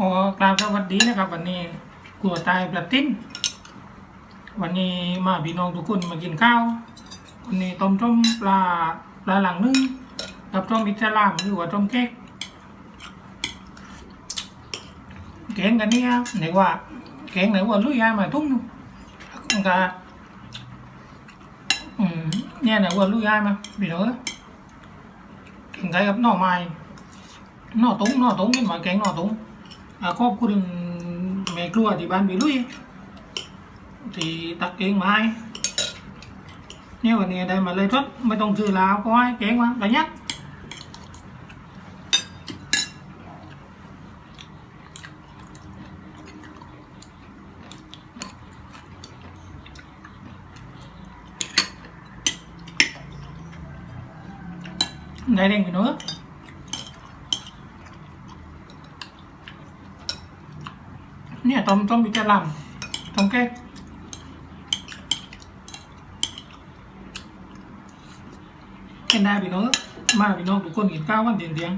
อ๋อกราบสวัสดีนะครับ วันนี้กลัวตายปลาติ้นวันนี้มาพี่น้องทุกคนมากินข้าววันนี้ต้มต้มปลาปลาหลังนึ่งกับต้มอิสลามหรือว่าต้มเก๊กแกงกันนี่ยไหนว่าแกงไหนว่าลุยยายมาทุ่งนึงกาอืมเนี่ยไหนว่าลุยยายมาพี่น้องเอ้ยแกงไก่กับหน่อไม้หน่อตุ้งหน่อตุ้งนี่มาแกงหน่อตุ้ง ขอบคุณแม่ครัวที่บ้านบีลุยที่ตักเองมาให้เนี่ยวันนี้ได้มาเลยทดไม่ต้องซื้อลาวก็ให้เก่งมาประหยัดได้เร่งไปเ nữa เนี่ยต้มต้มบิจลัมต้มแก๊กเป็นได้พี่น้องมาพี่น้องทุกคนกินข้าววันเดียงเดียง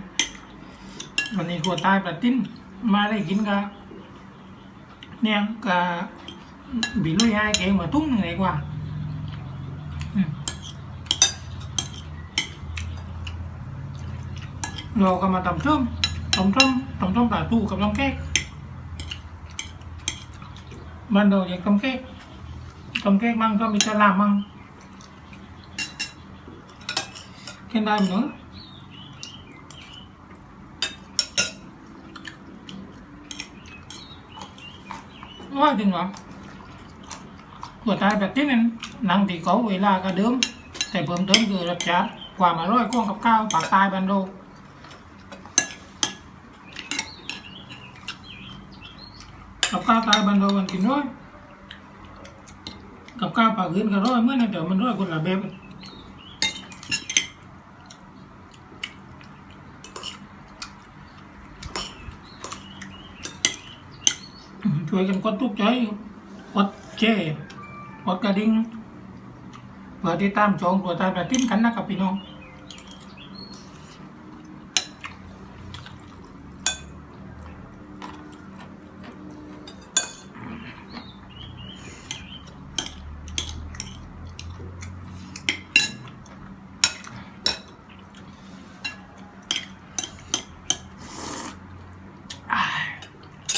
วันนี้กลัวตายปลาติ้นมาได้กินกะเนี่ยกะบีลุยให้เองมาตุ้งหนึ่งเลยกว่าเราก็มาตำส้มตำส้มตำส้มปลาทูกับต้มแก๊ก ban đầu thì cơm kek cơm kek mang cho mình sẽ làm mang trên đây nữa quá chừng ngọt của tai bẹt tiếng nên nắng thì có ví là cả đớm แต่เพิ่มเติมคือรสชาติกว่ามาร้อยกว้างกับข้าวปากใตายบันโด กับข้าวตายบันโดมันกินร้อยกับข้าวปากอื่นก็ร้อยเมื่อนั้นเดี๋ยวมันร้อยคนละแบบช่วยกันกดทุกใจกดแชร์กดกระดิ่งเพื่อติดตามชมตัวตายแบบทิ้มกันนะครับพี่น้อง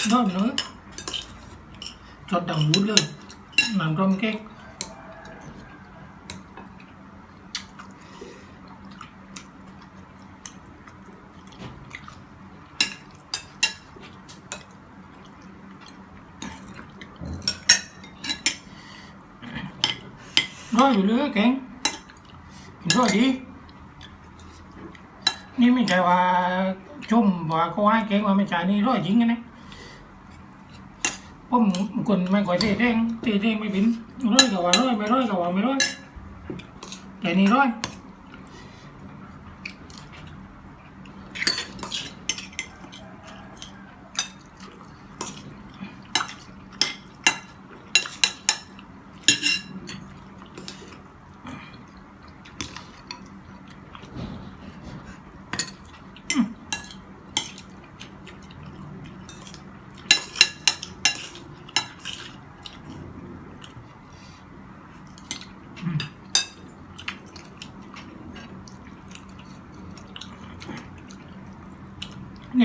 นอนไปเลยจอดดังรูดเลยหน้ำกลมเก๊กร้อยอยู่เลยแกงเห็นร้อยดีนี่ไม่ใช่ว่าชุ่มว่าเขาให้แกงว่าไม่ใช่นี่ร้อยจริงกันนะ ผมคนไม่ค่อยเตะแดงเตะแดงไม่บินร้อยกับว่าร้อยไม่ร้อยกับว่าไม่ร้อยแต่นี่ร้อย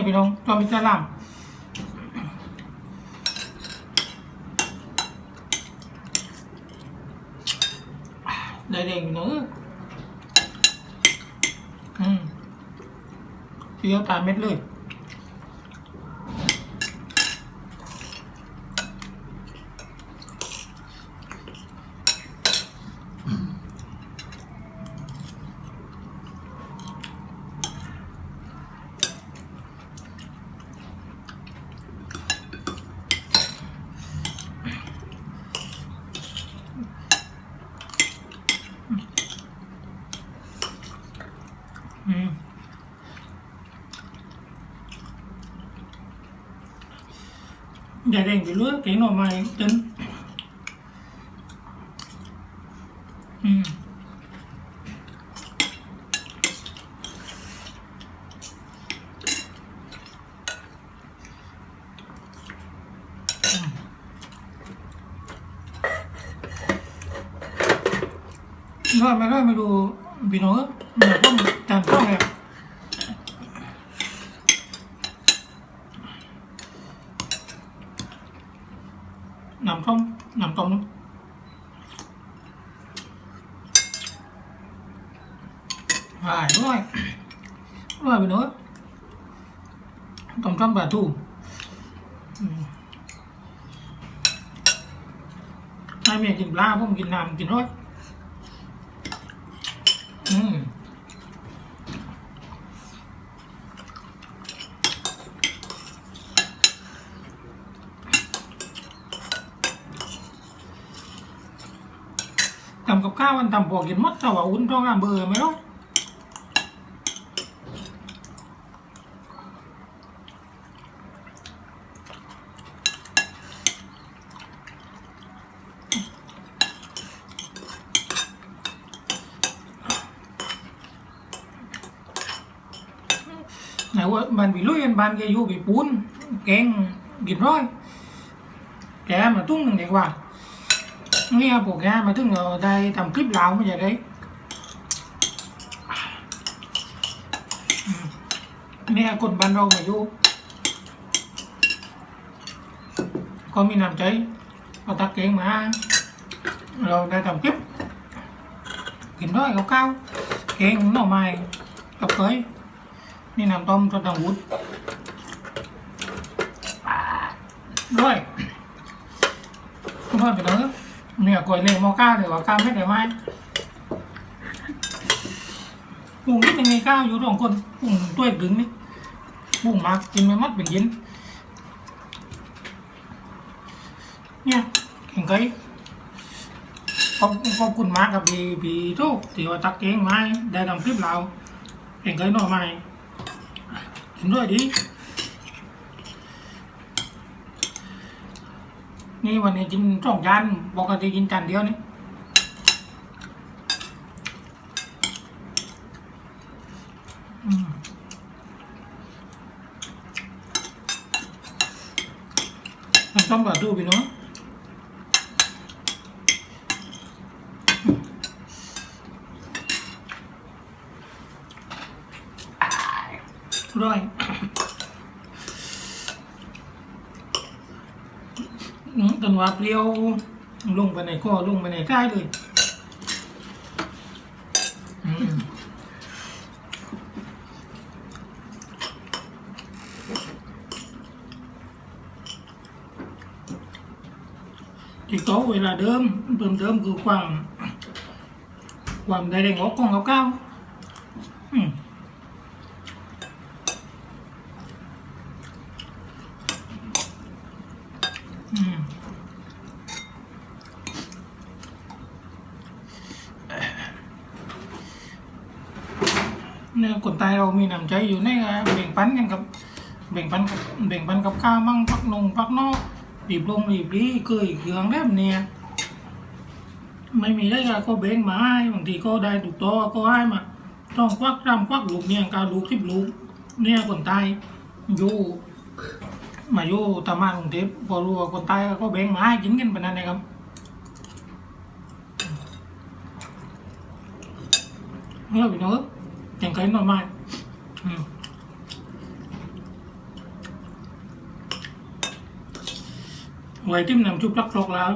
พี่น้องจอมิจารามได้เด้งเนื้ออืมเคี้ยวตาเม็ดเลย ได้งไปเรื่อยเกงหน่อไม้จนอืมทอดมาก็ม่ดูพี่น้องเหมือนตมจานต้องเนี่ย น้ำต้มหายร้อยร้อยพี่น้องเอ้ยต้มต้มปลาทูให้เมียกินปลาผมกินน้ำกินร้อยอืม ทำกับข้าวมันทำพอกินหมดแต่ว่าอุ่นท้องอะเบื่อไหมล่ะไหนว่าบ้านพี่ลุยบ้านแกอยู่พี่ปูนแกงกินร้อยแกมาตุ้งหนึ่งเด็กว่า เนี่ยพวกแกมาถึงเราได้ทำคลิปเราไม่ใช่ได้อืมเนี่ยคนบ้านเรามาอยู่ก็มีน้ำใจ เอาตักเกงมาเราได้ทำคลิปกินด้วยกับข้าวเกงหน่อไม้กับเคยนี่น้ำต้มต้นตังวุ้นด้วยด้วยไปเลยเนี่ยวยเลี้ยงมอก้าเลยว่าก้าไม่ได้ไหมปรุงนิดนึงในก้าวอยู่สองคนปรุงด้วยกึ่งนี่ปรุงมากกินไม่มัดเป็นยินเนี่ยเห็นไงขอบขอบคุณมากกับพี่พี่ทุกที่ว่าตักเก่งไม้ได้ทำคลิปเราเห็นไงหน่อไม้กินด้วยดิ นี่วันนี้กินสองจานปกติกินจานเดียวนี่อืมน้ำต้มปลาทูพี่น้องอร่อย อืมตันว่าเปรี้ยว ลงไปในคอลงไปในใต้เลย อืมที่โต๊ะเวลาเดิมเติมเดิมคือความ ความได้แรงออกกล้องเก้าๆอืมอืม เนี่ยคนตายเรามีน้ำใจอยู่ในอะแบ่งปันกันกับแบ่งปันกับแบ่งปันกับข้าวมั่งพักนงพักนอกรีบลงรีบรีเคยเครื่องแบบเนี่ยไม่มีได้ก็แบ่งมาให้บางทีก็ได้ถูกตัวก็ให้มาต้องควักรำควักลูกเนี่ยการลูกทิบลูกเนี่ยคนตายอยู่มาอยู่ตามากรุงเทพพอรู้ว่าคนตายก็แบ่งมาให้กินกันเป็นนั้นนะครับเฮ้ยพี่น้อง อย่างไกลหน่อยมาอืมไว้จิ้มน้ำชุบลักครกแล้ว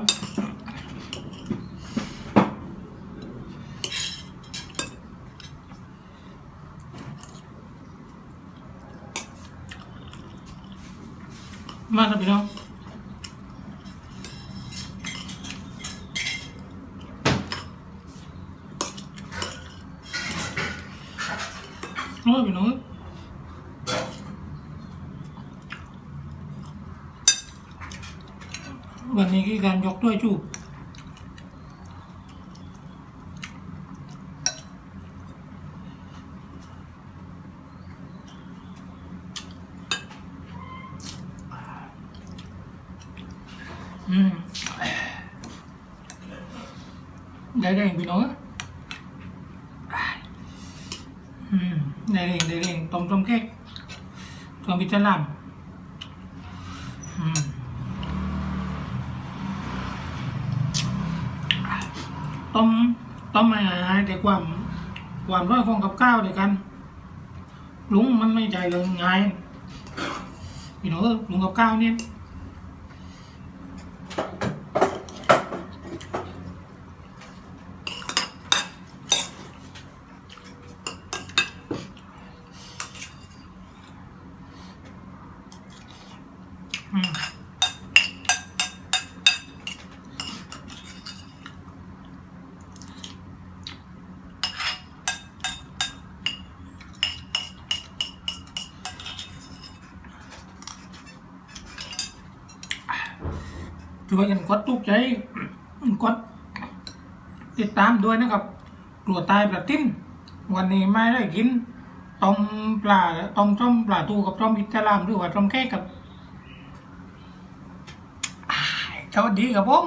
มาแล้วพี่น้อง โอ้ยพี่น้องวันนี้คือการยกถ้วยจูบอืมได้ได้พี่น้องอืมได้เร่งได้เร่งต้มต้มเค้ก ต้มพิจารณาอืมต้มต้มไม่หายแต่ความความร้อยฟองกับข้าวเดียวกันลุงมันไม่ใจเลยง่ายพี่น้องลุงกับข้าวเนี่ย ช่วยกันกดตุกใจกดติดตามด้วยนะครับกลัวตายปลาติ้มวันนี้ไม่ได้กินต้มปลาต้มต้มปลาตูกับต้มอิตาลามหรือว่าต้มแค่กับสวัสดีครับผม